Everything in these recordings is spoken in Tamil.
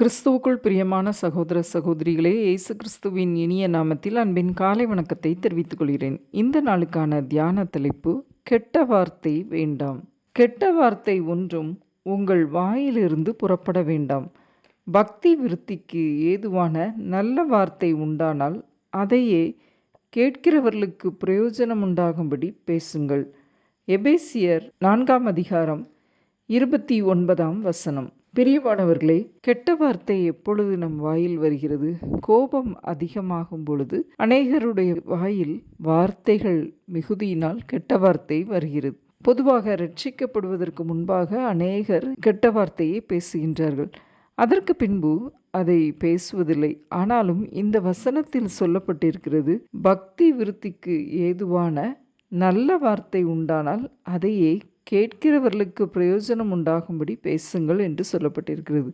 கிறிஸ்துவுக்குள் பிரியமான சகோதர சகோதரிகளே இயேசு கிறிஸ்துவின் இனிய நாமத்தில் அன்பின் காலை வணக்கத்தை தெரிவித்துக் கொள்கிறேன். இந்த நாளுக்கான தியான தலைப்பு கெட்ட வார்த்தை வேண்டாம். கெட்ட வார்த்தை ஒன்றும் உங்கள் வாயிலிருந்து புறப்பட வேண்டாம். பக்தி விருத்திக்கு ஏதுவான நல்ல வார்த்தை உண்டானால் அதையே கேட்கிறவர்களுக்கு பிரயோஜனம் உண்டாகும்படி பேசுங்கள். எபேசியர் நான்காம் அதிகாரம் இருபத்தி ஒன்பதாம் வசனம். பிரியமானவர்களே கெட்ட வார்த்தை எப்பொழுது நம் வாயில் வருகிறது? கோபம் அதிகமாகும் பொழுது அநேகருடைய வாயில் வார்த்தைகள் மிகுதியினால் கெட்ட வார்த்தை வருகிறது. பொதுவாக ரட்சிக்கப்படுவதற்கு முன்பாக அநேகர் கெட்ட வார்த்தையை பேசுகின்றார்கள். அதற்கு பின்பு அதை பேசுவதில்லை. ஆனாலும் இந்த வசனத்தில் சொல்லப்பட்டிருக்கிறது பக்தி விருத்திக்கு ஏதுவான நல்ல வார்த்தை உண்டானால் அதையே கேட்கிறவர்களுக்கு பிரயோஜனம் உண்டாகும்படி பேசுங்கள் என்று சொல்லப்பட்டிருக்கிறது.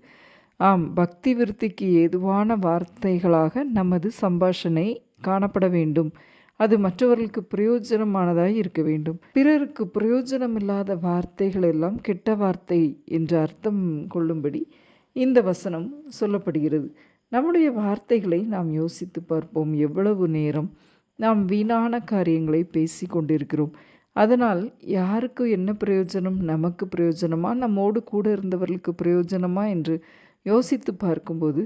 ஆம் பக்தி விருத்திக்கு ஏதுவான வார்த்தைகளாக நமது சம்பாஷணை காணப்பட வேண்டும். அது மற்றவர்களுக்கு பிரயோஜனமானதாக இருக்க வேண்டும். பிறருக்கு பிரயோஜனம் இல்லாத வார்த்தைகள் எல்லாம் கெட்ட வார்த்தை என்று அர்த்தம் கொள்ளும்படி இந்த வசனம் சொல்லப்படுகிறது. நம்முடைய வார்த்தைகளை நாம் யோசித்து பார்ப்போம். எவ்வளவு நேரம் நாம் வீணான காரியங்களை பேசி கொண்டிருக்கிறோம். அதனால் யாருக்கு என்ன பிரயோஜனம்? நமக்கு பிரயோஜனமா? நம்மோடு கூட இருந்தவர்களுக்கு பிரயோஜனமா? என்று யோசித்து பார்க்கும்போது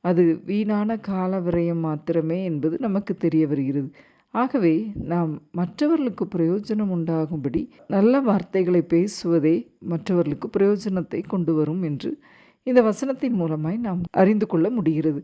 அது வீணான கால விரயம் மாத்திரமே என்பது நமக்கு தெரிய வருகிறது. ஆகவே நாம் மற்றவர்களுக்கு பிரயோஜனம் உண்டாகும்படி நல்ல வார்த்தைகளை பேசுவதே மற்றவர்களுக்கு பிரயோஜனத்தை கொண்டு வரும் என்று இந்த வசனத்தின் மூலமாய் நாம் அறிந்து கொள்ள முடிகிறது.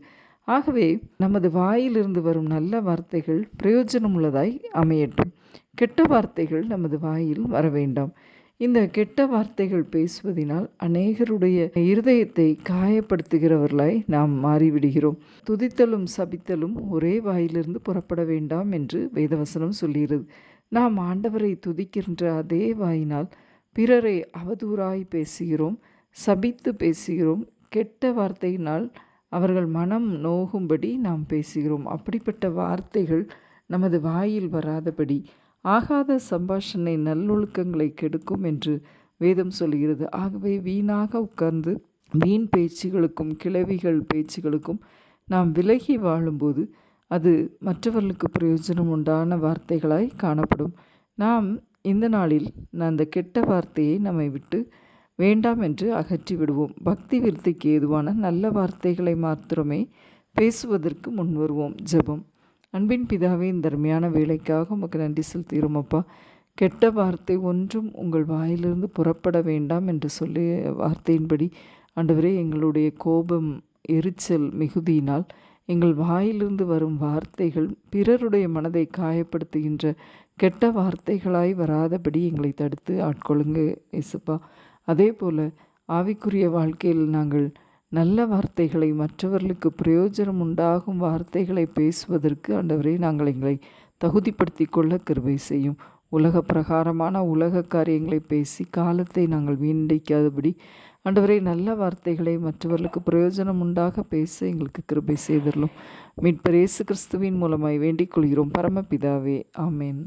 ஆகவே நமது வாயிலிருந்து வரும் நல்ல வார்த்தைகள் பிரயோஜனமுள்ளதாய் அமையட்டும். கெட்ட வார்த்தைகள் நமது வாயில் வர வேண்டாம். இந்த கெட்ட வார்த்தைகள் பேசுவதினால் அநேகருடைய இருதயத்தை காயப்படுத்துகிறவர்களாய் நாம் மாறிவிடுகிறோம். துதித்தலும் சபித்தலும் ஒரே வாயிலிருந்து புறப்பட வேண்டாம் என்று வேதவசனம் சொல்கிறது. நாம் ஆண்டவரை துதிக்கின்ற அதே வாயினால் பிறரை அவதூறாய் பேசுகிறோம் சபித்து பேசுகிறோம். கெட்ட வார்த்தையினால் அவர்கள் மனம் நோகும்படி நாம் பேசுகிறோம். அப்படிப்பட்ட வார்த்தைகள் நமது வாயில் வராதபடி ஆகாத சம்பாஷணை நல்லொழுக்கங்களை கெடுக்கும் என்று வேதம் சொல்கிறது. ஆகவே வீணாக உட்கார்ந்து வீண் பேச்சுகளுக்கும் கிளவிகள் பேச்சுகளுக்கும் நாம் விலகி வாழும்போது அது மற்றவர்களுக்கு பிரயோஜனம் உண்டான வார்த்தைகளாய் காணப்படும். நாம் இந்த நாளில் அந்த கெட்ட வார்த்தையை நம்மை விட்டு வேண்டாம் என்று அகற்றி விடுவோம். பக்தி விருத்திக்கு ஏதுவான நல்ல வார்த்தைகளை மாத்திரமே பேசுவதற்கு முன்வருவோம் ஜெபம். அன்பின் பிதாவே இந்த அருமையான வேலைக்காக உமக்கு நன்றி செலுத்துகிறோம் அப்பா. கெட்ட வார்த்தை ஒன்றும் உங்கள் வாயிலிருந்து புறப்பட வேண்டாம் என்று சொல்லி வார்த்தையின்படி ஆண்டவரே எங்களுடைய கோபம் எரிச்சல் மிகுதியினால் எங்கள் வாயிலிருந்து வரும் வார்த்தைகள் பிறருடைய மனதை காயப்படுத்துகின்ற கெட்ட வார்த்தைகளாய் வராதபடி எங்களை தடுத்து ஆட்கொள்ளுங்க. இசுப்பா அதே போல் ஆவிக்குரிய வாழ்க்கையில் நாங்கள் நல்ல வார்த்தைகளை மற்றவர்களுக்கு பிரயோஜனம் உண்டாகும் வார்த்தைகளை பேசுவதற்கு ஆண்டவரே நாங்கள் எங்களை தகுதிப்படுத்தி கொள்ள கிருபை செய்யும். உலக பிரகாரமான உலக காரியங்களை பேசி காலத்தை நாங்கள் வீணடிக்காதபடி ஆண்டவரே நல்ல வார்த்தைகளை மற்றவர்களுக்கு பிரயோஜனம் உண்டாக பேச எங்களுக்கு கிருபை செய்திடலும் மீட்பர் இயேசு கிறிஸ்துவின் மூலமாய் வேண்டிக் கொள்கிறோம். பரமபிதாவே ஆமேன்.